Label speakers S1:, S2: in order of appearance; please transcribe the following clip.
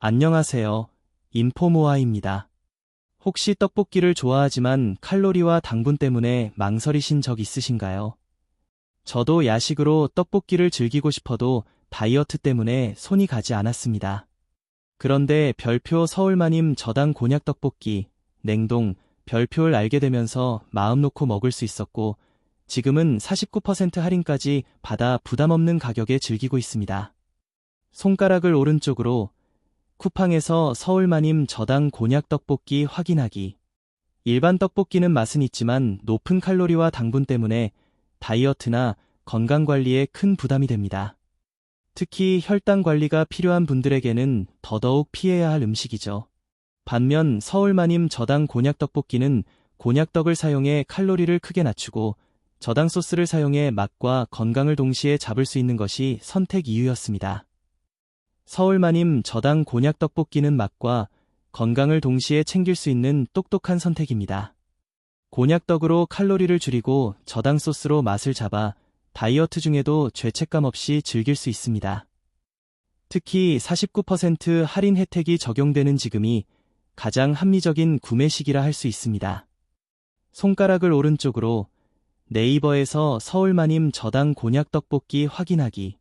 S1: 안녕하세요. 인포모아입니다. 혹시 떡볶이를 좋아하지만 칼로리와 당분 때문에 망설이신 적 있으신가요? 저도 야식으로 떡볶이를 즐기고 싶어도 다이어트 때문에 손이 가지 않았습니다. 그런데 별표 서울마님 저당 곤약 떡볶이, 냉동, 별표를 알게 되면서 마음 놓고 먹을 수 있었고, 지금은 49% 할인까지 받아 부담 없는 가격에 즐기고 있습니다. 손가락을 오른쪽으로 쿠팡에서 서울 마님 저당 곤약 떡볶이 확인하기. 일반 떡볶이는 맛은 있지만 높은 칼로리와 당분 때문에 다이어트나 건강 관리에 큰 부담이 됩니다. 특히 혈당 관리가 필요한 분들에게는 더더욱 피해야 할 음식이죠. 반면 서울 마님 저당 곤약 떡볶이는 곤약떡을 사용해 칼로리를 크게 낮추고 저당 소스를 사용해 맛과 건강을 동시에 잡을 수 있는 것이 선택 이유였습니다. 서울마님 저당 곤약 떡볶이는 맛과 건강을 동시에 챙길 수 있는 똑똑한 선택입니다. 곤약떡으로 칼로리를 줄이고 저당 소스로 맛을 잡아 다이어트 중에도 죄책감 없이 즐길 수 있습니다. 특히 49% 할인 혜택이 적용되는 지금이 가장 합리적인 구매 시기라 할 수 있습니다. 손가락을 오른쪽으로 네이버에서 서울마님 저당 곤약 떡볶이 확인하기